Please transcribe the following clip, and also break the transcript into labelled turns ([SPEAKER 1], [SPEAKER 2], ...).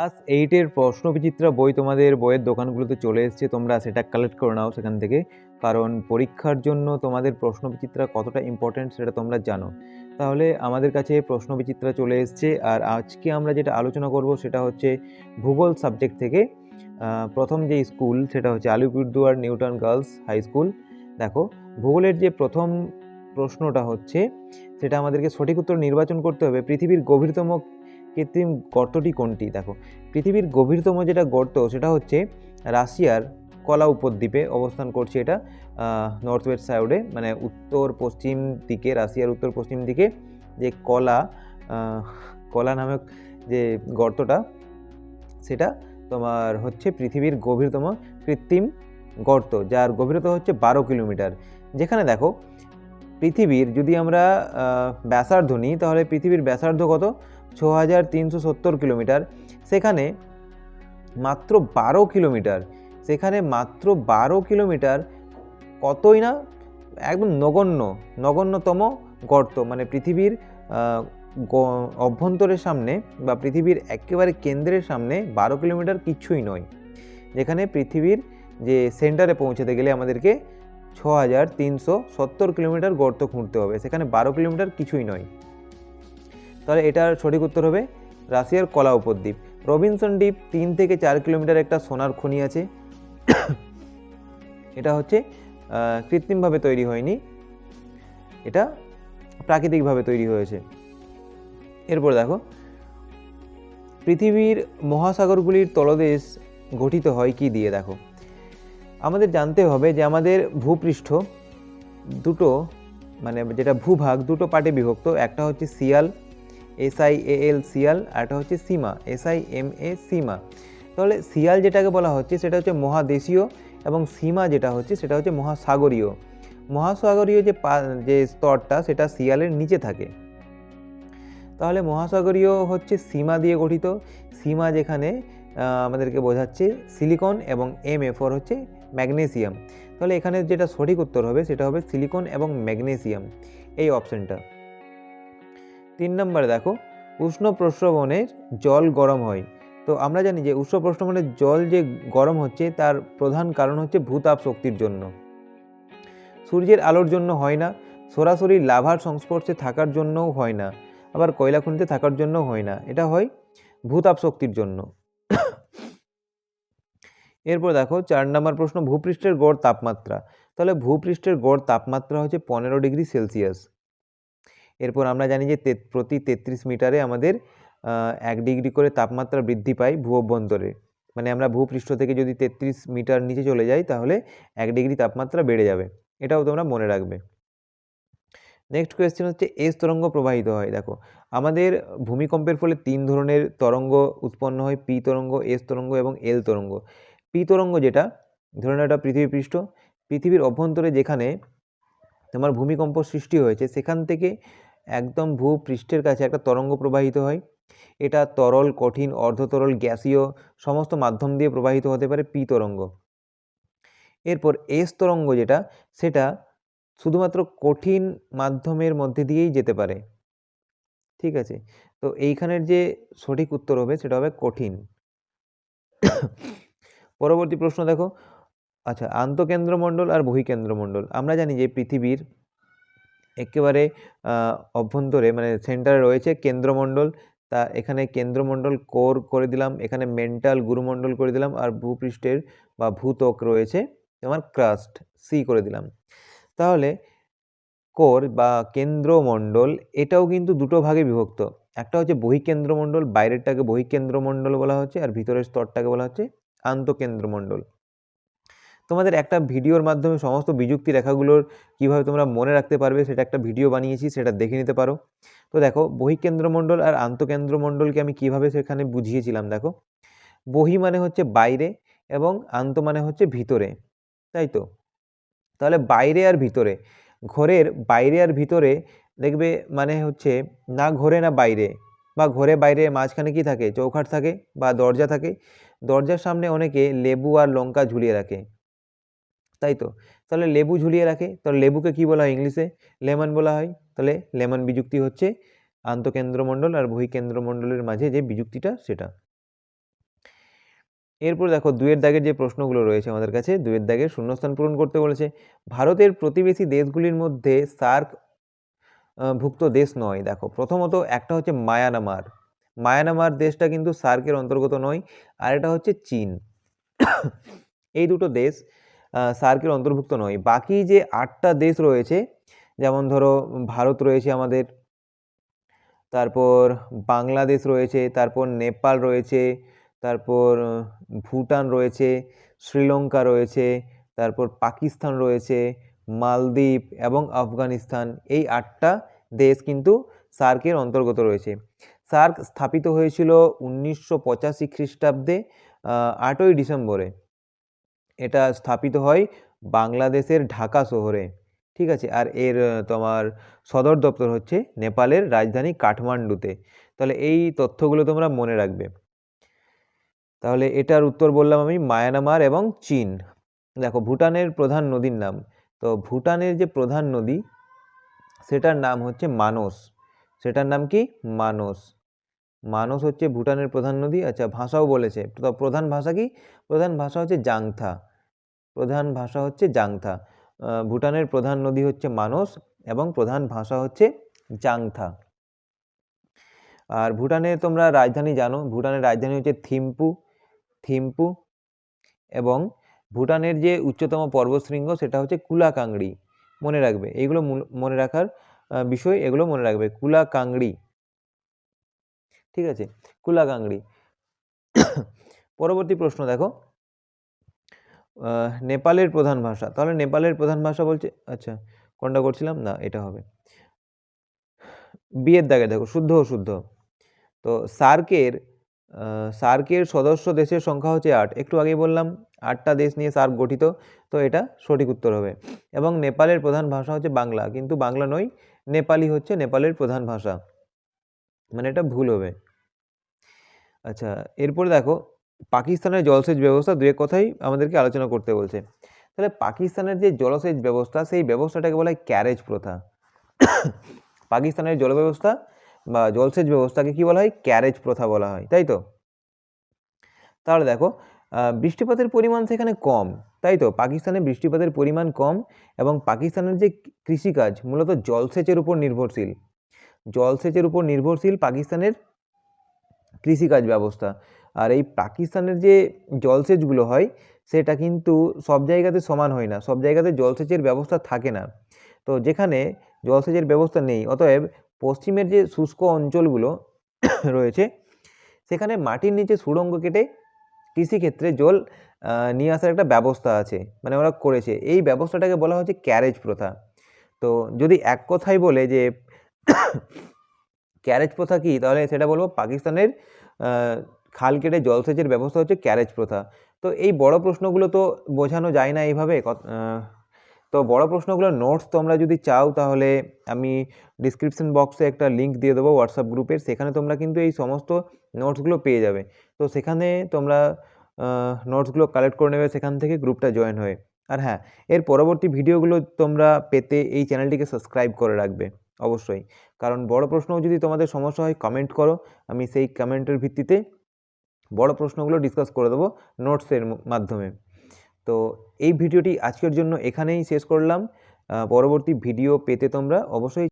[SPEAKER 1] Class এইটের প্রশ্নবিচিত্রা বই তোমাদের বইয়ের দোকানগুলোতে চলে এসেছে, তোমরা সেটা কালেক্ট করে নাও সেখান থেকে। কারণ পরীক্ষার জন্য তোমাদের প্রশ্নবিচিত্রা কতটা ইম্পর্ট্যান্ট সেটা তোমরা জানো। তাহলে আমাদের কাছে প্রশ্নবিচিত্রা চলে এসছে, আর আজকে আমরা যেটা আলোচনা করব সেটা হচ্ছে ভূগোল সাবজেক্ট থেকে। প্রথম যে স্কুল সেটা হচ্ছে Alipurduar Newton girls high school দেখো, ভূগোলের যে প্রথম প্রশ্নটা হচ্ছে, সেটা আমাদেরকে সঠিক উত্তর নির্বাচন করতে হবে। পৃথিবীর গভীরতম কৃত্রিম গর্তটি কোনটি? দেখো, পৃথিবীর গভীরতম যেটা গর্ত সেটা হচ্ছে রাশিয়ার কলা উপদ্বীপে অবস্থান করছে এটা নর্থ ওয়েস্ট সাইডে মানে উত্তর পশ্চিম দিকে, রাশিয়ার উত্তর পশ্চিম দিকে যে কলা কলা নামক যে গর্তটা, সেটা তোমার হচ্ছে পৃথিবীর গভীরতম কৃত্রিম গর্ত, যার গভীরতা হচ্ছে বারো কিলোমিটার। যেখানে দেখো, পৃথিবীর যদি আমরা ব্যাসার্ধ নিই, তাহলে পৃথিবীর ব্যাসার্ধ কত? ছ হাজার তিনশো সত্তর কিলোমিটার, সেখানে মাত্র বারো কিলোমিটার, সেখানে মাত্র বারো কিলোমিটার কতই না, একদম নগণ্য, নগণ্যতম গর্ত মানে পৃথিবীর অভ্যন্তরের সামনে বা পৃথিবীর একেবারে কেন্দ্রের সামনে বারো কিলোমিটার কিছুই নয়, যেখানে পৃথিবীর যে সেন্টারে পৌঁছাতে গেলে আমাদেরকে ছ হাজার তিনশো সত্তর কিলোমিটার গর্ত খুঁড়তে হবে, সেখানে বারো কিলোমিটার কিছুই নয়। তাহলে এটার সঠিক উত্তর হবে রাশিয়ার কলা উপদ্বীপ। রবিনসন দ্বীপ তিন থেকে চার কিলোমিটার একটা সোনার খনি আছে। এটা হচ্ছে কৃত্রিমভাবে তৈরি হয়নি। এটা প্রাকৃতিকভাবে তৈরি হয়েছে। এরপর দেখো, পৃথিবীর মহাসাগরগুলির তলদেশ গঠিত হয় কি দিয়ে? দেখো, আমাদের জানতে হবে যে আমাদের ভূপৃষ্ঠ দুটো মানে যেটা ভূভাগ, দুটো পার্টে বিভক্ত। একটা হচ্ছে সিয়াল এস আই এ এল সিয়াল আর একটা হচ্ছে sima S I M A sima. তাহলে সিয়াল যেটাকে বলা হচ্ছে, সেটা হচ্ছে মহাদেশীয়, এবং সীমা যেটা হচ্ছে, সেটা হচ্ছে মহাসাগরীয়। মহাসাগরীয় যে পা- যে স্তরটা, সেটা সিয়ালের নিচে থাকে। তাহলে মহাসাগরীয় হচ্ছে সীমা দিয়ে গঠিত। সীমা যেখানে আমাদেরকে বোঝাচ্ছে সিলিকন এবং এম এ ফর হচ্ছে ম্যাগনেসিয়াম। তাহলে এখানে যেটা সঠিক উত্তর হবে, সেটা হবে সিলিকন এবং ম্যাগনেসিয়াম, এই অপশনটা। তিন নম্বরে দেখো, উষ্ণ প্রস্রবণের জল গরম হয়। তো আমরা জানি যে উষ্ণ প্রস্রবণের জল যে গরম হচ্ছে, তার প্রধান কারণ হচ্ছে ভূতাপ শক্তির জন্য। সূর্যের আলোর জন্য হয় না, সরাসরি লাভার সংস্পর্শে থাকার জন্যও হয় না, আবার কয়লা খনিতে থাকার জন্যও হয় না। এটা হয় ভূতাপ শক্তির জন্য। এরপর দেখো, চার নম্বর প্রশ্ন, ভূপৃষ্ঠের গড় তাপমাত্রা। তাহলে ভূপৃষ্ঠের গড় তাপমাত্রা হচ্ছে পনেরো ডিগ্রি সেলসিয়াস। এরপর আমরা জানি যে প্রতি তেত্রিশ মিটারে আমাদের এক ডিগ্রি করে তাপমাত্রা বৃদ্ধি পায় ভূ অভ্যন্তরে মানে আমরা ভূপৃষ্ঠ থেকে যদি তেত্রিশ মিটার নিচে চলে যাই, তাহলে এক ডিগ্রি তাপমাত্রা বেড়ে যাবে। এটাও তোমরা মনে রাখবে। নেক্সট কোয়েশ্চেন হচ্ছে, এস তরঙ্গ প্রবাহিত হয়। দেখো, আমাদের ভূমিকম্পের ফলে তিন ধরনের তরঙ্গ উৎপন্ন হয়, পি তরঙ্গ, এস তরঙ্গ এবং এল তরঙ্গ। পি তরঙ্গ যেটা, ধরে নাও এটা পৃথিবী পৃষ্ঠ, পৃথিবীর অভ্যন্তরে যেখানে তোমার ভূমিকম্প সৃষ্টি হয়েছে, সেখান থেকে একদম ভূপৃষ্ঠের কাছে একটা তরঙ্গ প্রবাহিত হয়। এটা তরল, কঠিন, অর্ধতরল, গ্যাসীয় সমস্ত মাধ্যম দিয়ে প্রবাহিত হতে পারে পি তরঙ্গ। এরপর এস তরঙ্গ যেটা, সেটা শুধুমাত্র কঠিন মাধ্যমের মধ্যে দিয়েই যেতে পারে। ঠিক আছে? তো এইখানের যে সঠিক উত্তর হবে, সেটা হবে কঠিন। পরবর্তী প্রশ্ন দেখো। আচ্ছা আন্তঃকেন্দ্রমণ্ডল আর বহিকেন্দ্রমণ্ডল। আমরা জানি যে পৃথিবীর একেবারে অভ্যন্তরে মানে সেন্টারে রয়েছে কেন্দ্রমণ্ডল। তা এখানে কেন্দ্রমণ্ডল কোর করে দিলাম, এখানে মেন্টাল গুরুমণ্ডল করে দিলাম, আর ভূপৃষ্ঠের বা ভূত্বক রয়েছে তোমার ক্রাস্ট সি করে দিলাম। তাহলে কোর বা কেন্দ্রমণ্ডল, এটাও কিন্তু দুটো ভাগে বিভক্ত। একটা হচ্ছে বহিকেন্দ্রমণ্ডল, বাইরেরটাকে বহিকেন্দ্রমণ্ডল বলা হচ্ছে, আর ভিতরের স্তরটাকে বলা হচ্ছে আন্তঃকেন্দ্রমণ্ডল। তোমাদের একটা ভিডিওর মাধ্যমে সমস্ত বিযুক্তি রেখাগুলোর কীভাবে তোমরা মনে রাখতে পারবে, সেটা একটা ভিডিও বানিয়েছি, সেটা দেখে নিতে পারো। তো দেখো, বহিকেন্দ্রমণ্ডল আর আন্তঃকেন্দ্রমণ্ডলকে আমি কীভাবে সেখানে বুঝিয়েছিলাম, দেখো। বহি মানে হচ্ছে বাইরে এবং আন্ত মানে হচ্ছে ভিতরে, তাই তো? তাহলে বাইরে আর ভিতরে, ঘরের বাইরে আর ভিতরে দেখবে মানে হচ্ছে না ঘরে না বাইরে, বা ঘরে বাইরে মাঝখানে কি থাকে? চৌখাট থাকে বা দরজা থাকে। দরজার সামনে অনেকে লেবু আর লঙ্কা ঝুলিয়ে রাখে। তাই তো? তাহলে লেবু ঝুলিয়ে রাখে। তাহলে লেবুকে কি বলা হয় ইংলিশে? লেমন বলা হয়। তাহলে লেমন বিযুক্তি হচ্ছে আন্তঃকেন্দ্রমণ্ডল আর বহিকেন্দ্রমণ্ডলের মাঝে যে বিযুক্তিটা সেটা। এরপর দেখো, দুয়ের দাগের যে প্রশ্নগুলো রয়েছে আমাদের কাছে, দুয়ের দাগের শূন্যস্থান পূরণ করতে বলেছে। ভারতের প্রতিবেশী দেশগুলির মধ্যে সার্ক ভুক্ত দেশ নয়। দেখো, প্রথমত একটা হচ্ছে মায়ানমার। মায়ানমার দেশটা কিন্তু সার্কের অন্তর্গত নয়। আর এটা হচ্ছে চীন। এই দুটো দেশ সার্কের অন্তর্ভুক্ত নয়। বাকি যে আটটা দেশ রয়েছে, যেমন ধরো ভারত রয়েছে আমাদের, তারপর বাংলাদেশ রয়েছে, তারপর নেপাল রয়েছে, তারপর ভুটান রয়েছে, শ্রীলঙ্কা রয়েছে, তারপর পাকিস্তান রয়েছে, মালদ্বীপ এবং আফগানিস্তান। এই আটটা দেশ কিন্তু সার্কের অন্তর্গত রয়েছে। সার্ক স্থাপিত হয়েছিল উনিশশো পঁচাশি খ্রিস্টাব্দে আটই ডিসেম্বরে। এটা স্থাপিত হয় বাংলাদেশের ঢাকা শহরে। ঠিক আছে? আর এর তোমার সদর দপ্তর হচ্ছে নেপালের রাজধানী কাঠমান্ডুতে। তাহলে এই তথ্যগুলো তোমরা মনে রাখবে। তাহলে এটার উত্তর বললাম আমি, মায়ানমার এবং চীন। দেখো, ভুটানের প্রধান নদীর নাম। তো ভুটানের যে প্রধান নদী, সেটার নাম হচ্ছে মানস। সেটার নাম কি? মানস। মানস হচ্ছে ভুটানের প্রধান নদী। আচ্ছা ভাষাও বলেছে। তো প্রধান ভাষা কি? প্রধান ভাষা হচ্ছে জাংথা। প্রধান ভাষা হচ্ছে জাংথা। ভুটানের প্রধান নদী হচ্ছে মানস এবং প্রধান ভাষা হচ্ছে জাংথা। আর ভুটানের তোমরা রাজধানী জানো, ভুটানের রাজধানী হচ্ছে থিম্পু থিম্পু এবং ভুটানের যে উচ্চতম পর্বতশৃঙ্গ সেটা হচ্ছে কুলাকাংড়ি। মনে রাখবে, এইগুলো মনে রাখার বিষয় এগুলো মনে রাখবে, কুলাকাংড়ি। ঠিক আছে? কুলাকাংড়ি। পরবর্তী প্রশ্ন দেখো। নেপালের প্রধান ভাষা। তাহলে নেপালের প্রধান ভাষা বলছে আচ্ছা কোনটা করছিলাম? না, এটা হবে। বিয়ের দাগে, দেখো, শুদ্ধ অশুদ্ধ। তো সার্কের সার্কের সদস্য দেশের সংখ্যা হচ্ছে আট। একটু আগেই বললাম, আটটা দেশ নিয়ে সার্ক গঠিত, তো এটা সঠিক উত্তর হবে। এবং নেপালের প্রধান ভাষা হচ্ছে বাংলা, কিন্তু বাংলা নয়, নেপালি হচ্ছে নেপালের প্রধান ভাষা। মানে এটা ভুল হবে। আচ্ছা এরপরে দেখো পাকিস্তানের জলসেচ ব্যবস্থা দু কথাই আমাদেরকে আলোচনা করতে বলছে। তাহলে পাকিস্তানের যে জলসেচ ব্যবস্থা, সেই ব্যবস্থাটাকে বলা হয় ক্যারেজ প্রথা। পাকিস্তানের জল ব্যবস্থা বা জলসেচ ব্যবস্থাকে কি বলা হয়? ক্যারেজ প্রথা বলা হয়, তাই তো? তাহলে দেখো বৃষ্টিপাতের পরিমাণ সেখানে কম, তাই তো? পাকিস্তানে বৃষ্টিপাতের পরিমাণ কম এবং পাকিস্তানের যে কৃষিকাজ মূলত জলসেচের উপর নির্ভরশীল। জলসেচের উপর নির্ভরশীল পাকিস্তানের কৃষিকাজ ব্যবস্থা। আর এই পাকিস্তানের যে জলসেচগুলো হয়, সেটা কিন্তু সব জায়গাতে সমান হয় না, সব জায়গাতে জলসেচের ব্যবস্থা থাকে না। তো যেখানে জলসেচের ব্যবস্থা নেই, অতএব পশ্চিমের যে শুষ্ক অঞ্চলগুলো রয়েছে, সেখানে মাটির নিচে সুড়ঙ্গ কেটে কৃষিক্ষেত্রে জল নিয়ে আসার একটা ব্যবস্থা আছে মানে ওরা করেছে। এই ব্যবস্থাটাকে বলা হচ্ছে ক্যারেজ প্রথা। তো যদি এক কথায় বলে যে ক্যারেজ প্রথা কী, তাহলে সেটা বলব পাকিস্তানের খাল কেটে জলসেচের ব্যবস্থা হচ্ছে ক্যারেজ প্রথা। তো এই বড় প্রশ্নগুলো তো বোঝানো যায় না এইভাবে তো বড় প্রশ্নগুলোর নোটস তোমরা যদি চাও তাহলে আমি ডিসক্রিপশন বক্সে একটা লিঙ্ক দিয়ে দেবো হোয়াটসঅ্যাপ গ্রুপের সেখানে তোমরা কিন্তু এই সমস্ত নোটসগুলো পেয়ে যাবে। তো সেখানে তোমরা নোটসগুলো কালেক্ট করে নেবে, সেখান থেকে গ্রুপটা জয়েন হয়ে। আর হ্যাঁ এর পরবর্তী ভিডিওগুলো তোমরা পেতে এই চ্যানেলটিকে সাবস্ক্রাইব করে রাখবে, অবশ্যই। কারণ বড় প্রশ্ন যদি তোমাদের সমস্যা হয় কমেন্ট করো। আমি সেই কমেন্টের ভিত্তিতে বড় প্রশ্নগুলো ডিসকাস করে দেবো নোটসের মাধ্যমে। তো এই ভিডিওটি আজকের জন্য এখানেই শেষ করলাম। পরবর্তী ভিডিও পেতে তোমরা অবশ্যই